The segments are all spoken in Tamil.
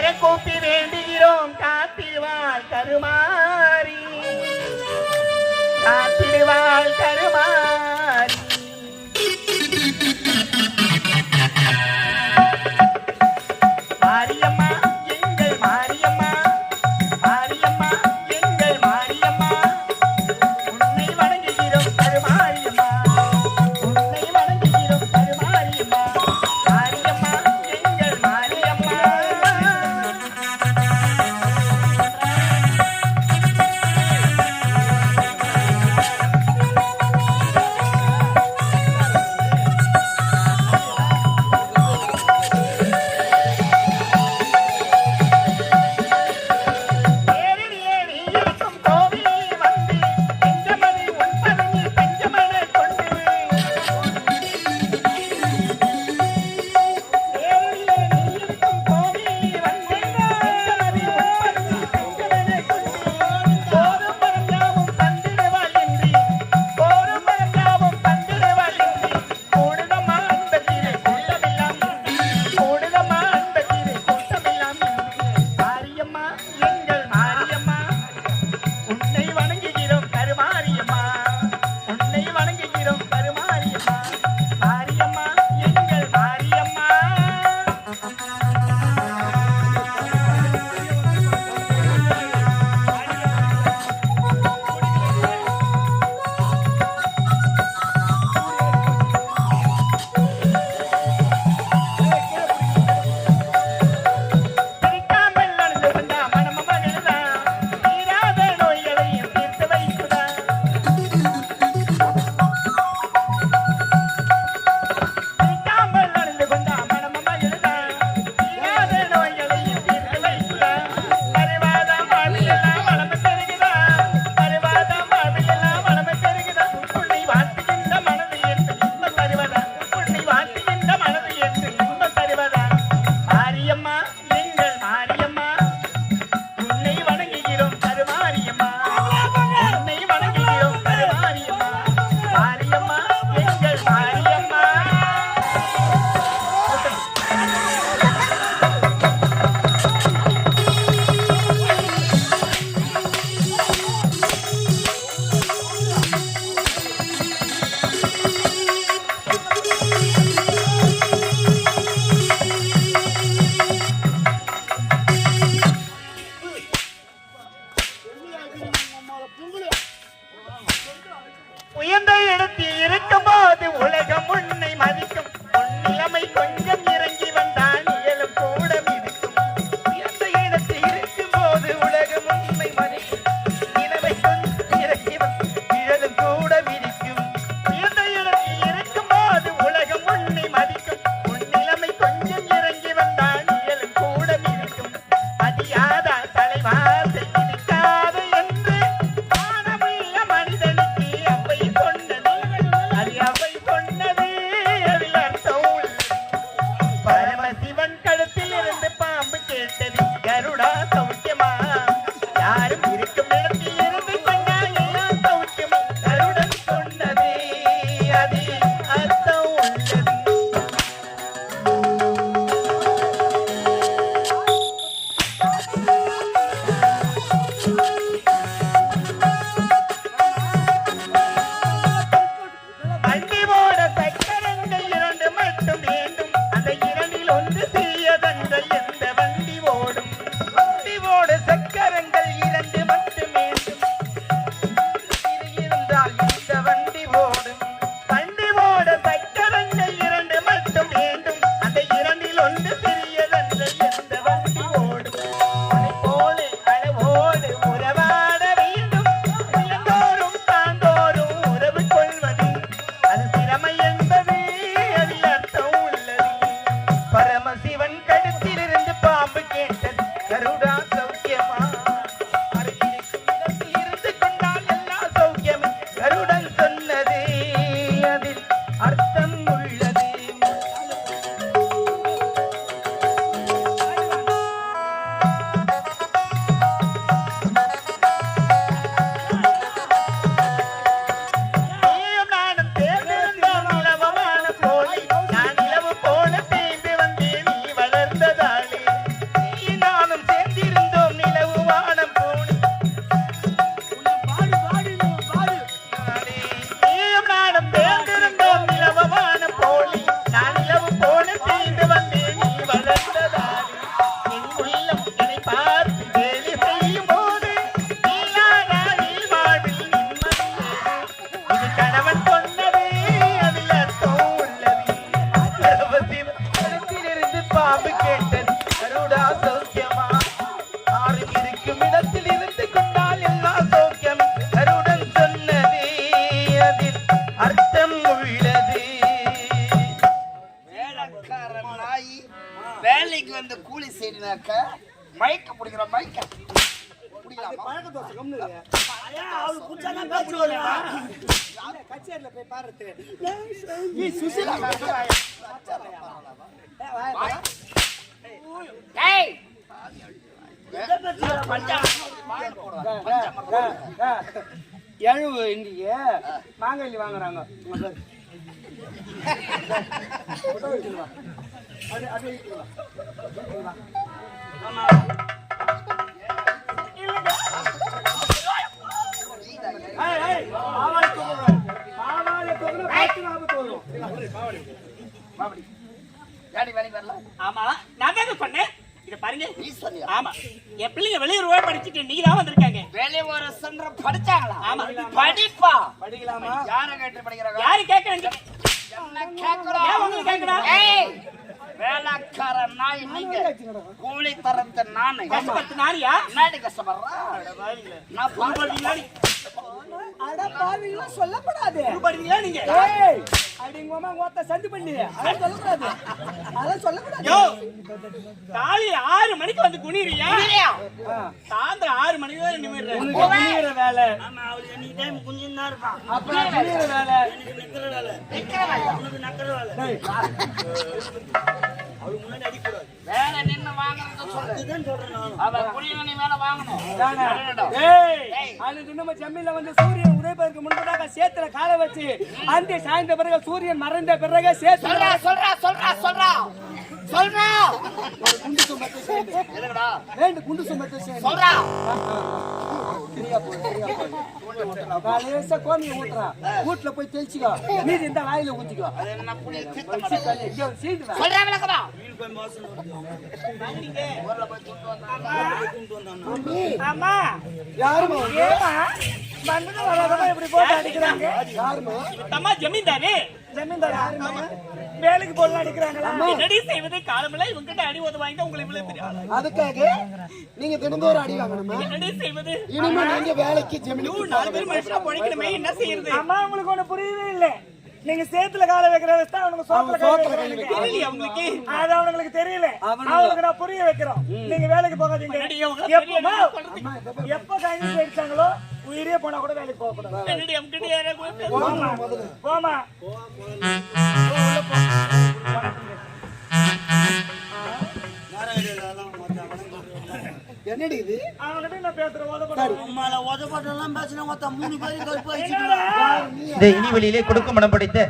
கரக்கூப்பி வேண்டுகிறோம். காத்திடுவாள் கருமாரி. காத்திடுவாள் கருமாரி செய்யறாக்க மைக்க பிடிக்கிற மைக்க எழுவு இன்னைக்கு மாங்கல்லி வாங்குறாங்க. உங்க பேர். ஆமா. கஷ்டப்படுறா நான் பாடுறீங்களா அட பாவிங்களா சொல்லக்கூடாது படுறீங்களா நீங்க ஏய் அப்படிங்க மாமா ஓத்த சந்து பண்ணி. அதெல்லாம் சொல்லக்கூடாது. அதெல்லாம் சொல்லக்கூடாது. காலையில ஆறு மணிக்கு வந்து குனிறியா. சாயந்தரம் ஆறு மணிக்கு தான் நிமிடுறேன் குனியிற வேலை. ஆமா அவளுக்கு எனி டைம் குஞ்சின்னு தான் இருப்பான் அப்புறம் குனியிற வேலை. எனக்கு நிக்கிற வேலை. உனக்கு நக்கிற வேலை. வேலை நின்னு சொல்றேன் வாங்கணும் அன்னைக்கு நம்ம செம்மில வந்து சூரியன் உதைப்பதற்கு முன்பதாக சேத்துல காலை வச்சு அந்த சாய்ந்த பிறகு சூரியன் மறைந்த பிறகு சேத்துல சொல்றா சொல்றா சொல்றா சொல்றா சொல்றா ஒரு குண்டு சுமத்து சேர்ந்து ரெண்டு குண்டு சுமத்து சேர்ந்து சொல்றா சரியா போய் சரியா போய் காலேசா கோமியை ஊட்டுறா வீட்டுல போய் தெளிச்சுக்கோ மீதி இந்த வாயில ஊத்திக்கோ ஆமா யாருமா ஏமா வராதமா இப்படி போட்டு அடிக்கிறாங்க யாருமா தம்மா ஜமீன்தாரு ஜமீன்தார்? வேலைக்கு போடலாம் அடிக்கிறாங்களா? என்னடி செய்வது? காலமெல்லாம் இவங்கிட்ட அடி உத வாங்கிட்டு உங்களுக்கு இவ்வளவு பெரிய? அதுக்காக நீங்க தினந்தோறும் அடி வாங்கணுமா? என்னடி செய்வது? இனிமே நீங்க வேலைக்கு ஜமீன் நாலு பேர் மனுஷனா பொழைக்கணுமே என்ன செய்யறது? அம்மா உங்களுக்கு ஒண்ணு புரியவே இல்ல. நீங்க சேத்துல கால வைக்கிற வச்சு அவனுக்கு சோத்துல கால அவங்களுக்கு அது அவங்களுக்கு தெரியல. அவங்களுக்கு நான் புரிய வைக்கிறோம். நீங்க வேலைக்கு போகாதீங்க. எப்பமா தெரியல, எப்ப கைது அடிச்சாங்களோ உயிரே போனா கூட வேலைக்கு போக கூடாது. போமா போமா என்னடி இது? நான் பேசுறேன் உதப்படும் இந்த இனிவெளியிலே கொடுக்கும் மனம் படைத்த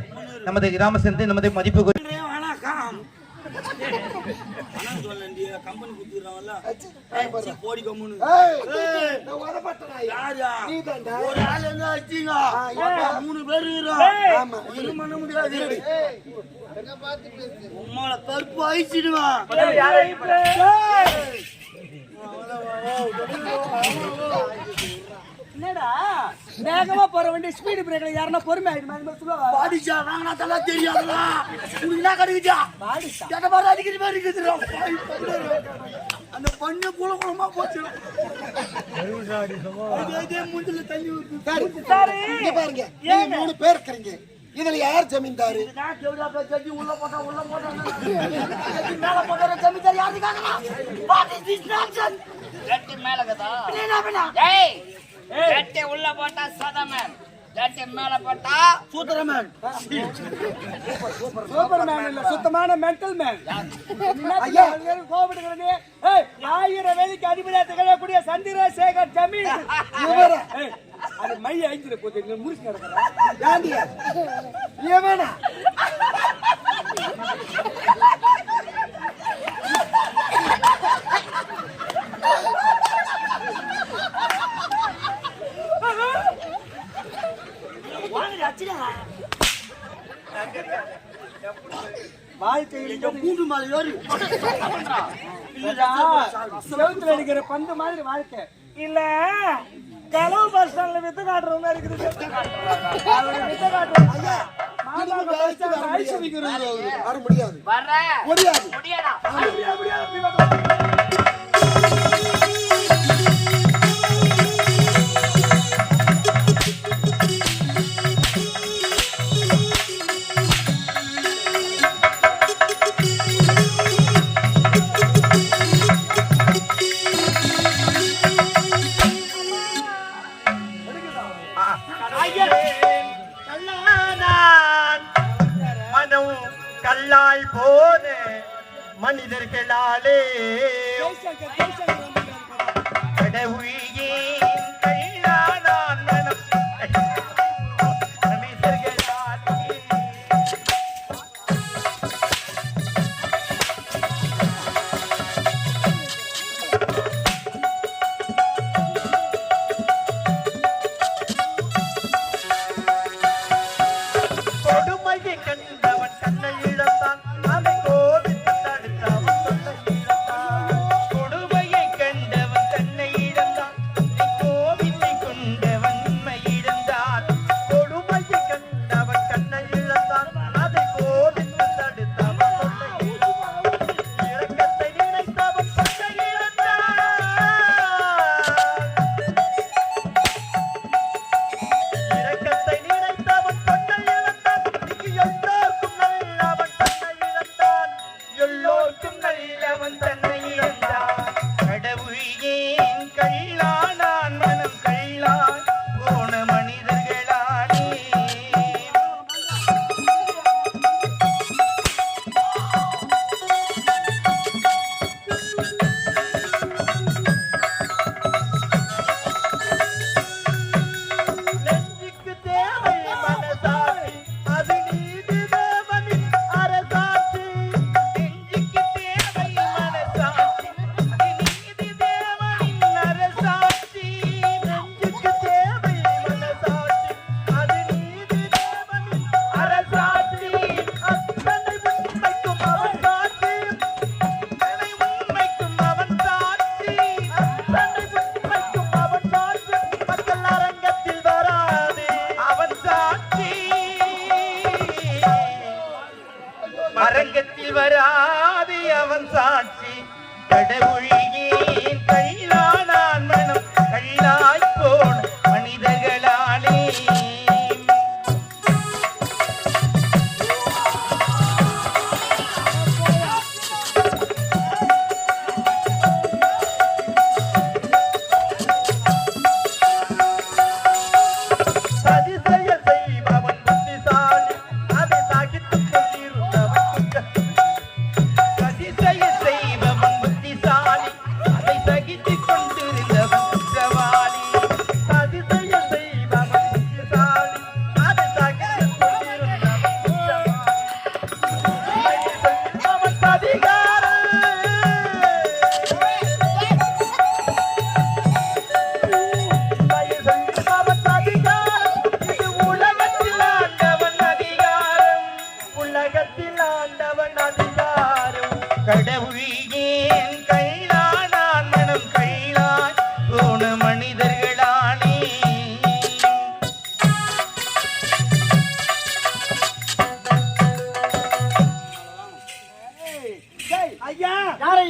நமது கிராம சேர்ந்து நமது மதிப்பு குறி- மூணு பேர் உம்மால கருப்பு அழிச்சிடுவான் என்னடா? வேகமா போற வண்டி ஸ்பீடு பிரேக்ல யாருன்னா பொறுமை ஆயிடுமா? அது மாதிரி சொல்லுவா. பாடிச்சா வாங்கினா தலா தெரியாதுடா. உனக்கு என்ன கிடைக்குதா பாடிச்சா? கேட்ட மாதிரி அடிக்கிற மாதிரி அந்த பண்ணு குள குளமா போச்சு. மூஞ்சில தண்ணி ஊத்து இங்க பாருங்க. மூணு பேர் இருக்கிறீங்க. இதுல யார் ஜமீன்தாரு? உள்ள போட்டா மேல போட்டா ஜமீன்தார் யாருக்காக வாட் இஸ் திஸ் நான்சென்ஸ் ஜட்டி மேல போட்டா சதமன் சுத்தமான மென்டல் மேன் கோபடுகிறதே ஆயிரம் வேலைக்கு அதிபதியாக திகழக்கூடிய சந்திரசேகர் ஜமீன். அது மை ஐக்கிற போது முறிச்சு நடக்கிறேன். ஏவேனா வாழ்க்கையில் மூன்று மாத யோரி செவத்துல அடிக்கிற பந்து மாதிரி வாழ்க்கை. இல்ல. கலவு பஸ் ஸ்டாண்ட்ல வித்து காட்டுறவங்க இருக்குது. வித்து காட்டுறாங்க ஐயா மாமா பஸ் வர முடியாது. வர முடியாது. கடவுள்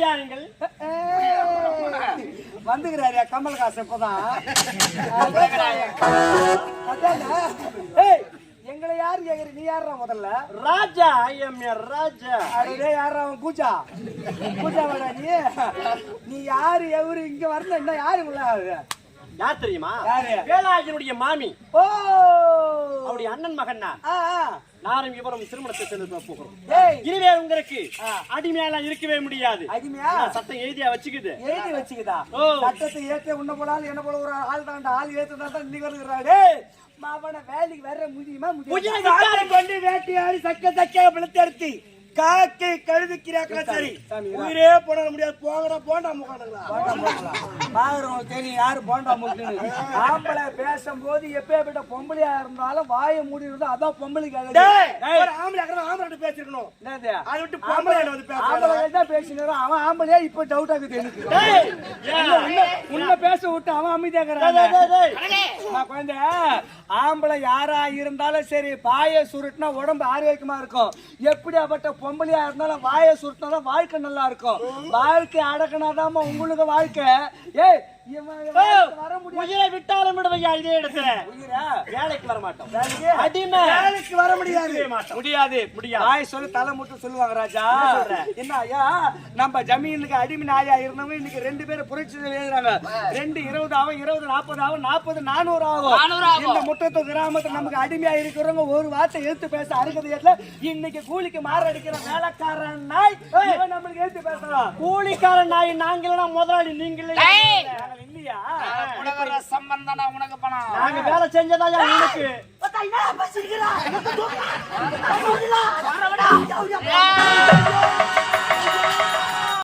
ஓடியாருங்கள் வந்துக்கிறாரு கமல் காசு இப்பதான். எங்களை யாரு கேக்குற நீ யாரா முதல்ல? ராஜா ஐஎம் ராஜா. அடே யாரா அவன் பூஜா? பூஜா வாடா நீ. நீ யாரு எவரு இங்க வரல என்ன யாரு உள்ள யார் தெரியுமா? வேலாஜனுடைய மாமி. ஓ! அவருடைய அண்ணன் மகன் நானும் இவரும் திருமணத்தை சென்று போகிறோம். இனிமே உங்களுக்கு அடிமையெல்லாம் இருக்கவே முடியாது. அடிமையா? சட்டம் எழுதியா வச்சுக்குது? எழுதி வச்சுக்குதா. சட்டத்தை ஏத்த உன்ன போலாலும் என்ன போல ஒரு ஆள் தாண்டா ஆள் ஏத்துனா தான் இன்னைக்கு வருகிறாடே. மாவன வேலைக்கு வர முடியுமா. முடியாது? கொண்டு வேட்டையாடி சக்க சக்க பிளத்தெடுத்து காக்கை கழுதுக்கிறாக்கா சரி. உயிரே போட முடியாது. போங்கடா போண்டா முகாடுங்களா பாக்குறவங்க தெரியும் யாரு போண்டா முக்குன்னு? ஆம்பளை பேசும்போது எப்பேற்பட்ட பொம்பளையா இருந்தாலும் வாயை மூடி இருந்தா அதான் பொம்பளைக்கு அழகு. ஒரு ஆம்பளை அக்கறை ஆம்பளை பேசிருக்கணும்? அதை விட்டு பொம்பளை வந்து ஆம்பளை தான் பேசினாரு அவன் ஆம்பளையா இப்ப டவுட் ஆகுது எனக்கு? உன்னை- பேச விட்டு அவன் அமைதியா டேய், குழந்தை ஆம்பளை யாரா இருந்தாலும் சரி பாய சுருட்டினா உடம்பு ஆரோக்கியமா இருக்கும். எப்படியாப்பட்ட பொம்பளையா இருந்தாலும் வாயை சுருட்டினா வாழ்க்கை நல்லா இருக்கும். வாழ்க்கை அடக்கினாதாம உங்களுக்கு வாழ்க்கை. ஏய் உயிரை விட்டாலும் விடுவையா இதே இடத்துல உயிரா? வேலைக்கு வர மாட்டோம்? அடிமை. வேலைக்கு வர முடியாது. முடியாது முடியாது. நாய் சொல்லி தலை மட்டும் சொல்லுவாங்க ராஜா. என்ன ஐயா? நம்ம ஜமீனுக்கு அடிமை நாயா இருந்தவங்க இன்னைக்கு ரெண்டு பேரும் புரட்சி எழுதுறாங்க. ரெண்டு இருபது ஆகும் இருபது நாற்பது ஆகும் நாற்பது நானூறு ஆகும். இந்த முட்டத்து கிராமத்துல நமக்கு அடிமையா இருக்கிறவங்க ஒரு வார்த்தை எழுத்து பேச அருகதையில இன்னைக்கு கூலிக்கு மாற அடிக்கிற வேலைக்காரன் நாய் இவன் நம்மளுக்கு எழுத்து பேசலாம் கூலிக்காரன் நாய் நாங்களா முதலாளி நீங்களே. நாங்கள் இல்லையா கூட வர சம்பந்தம் நான் உனக்கு பணம். நாங்க வேலை செஞ்சதா உனக்கு?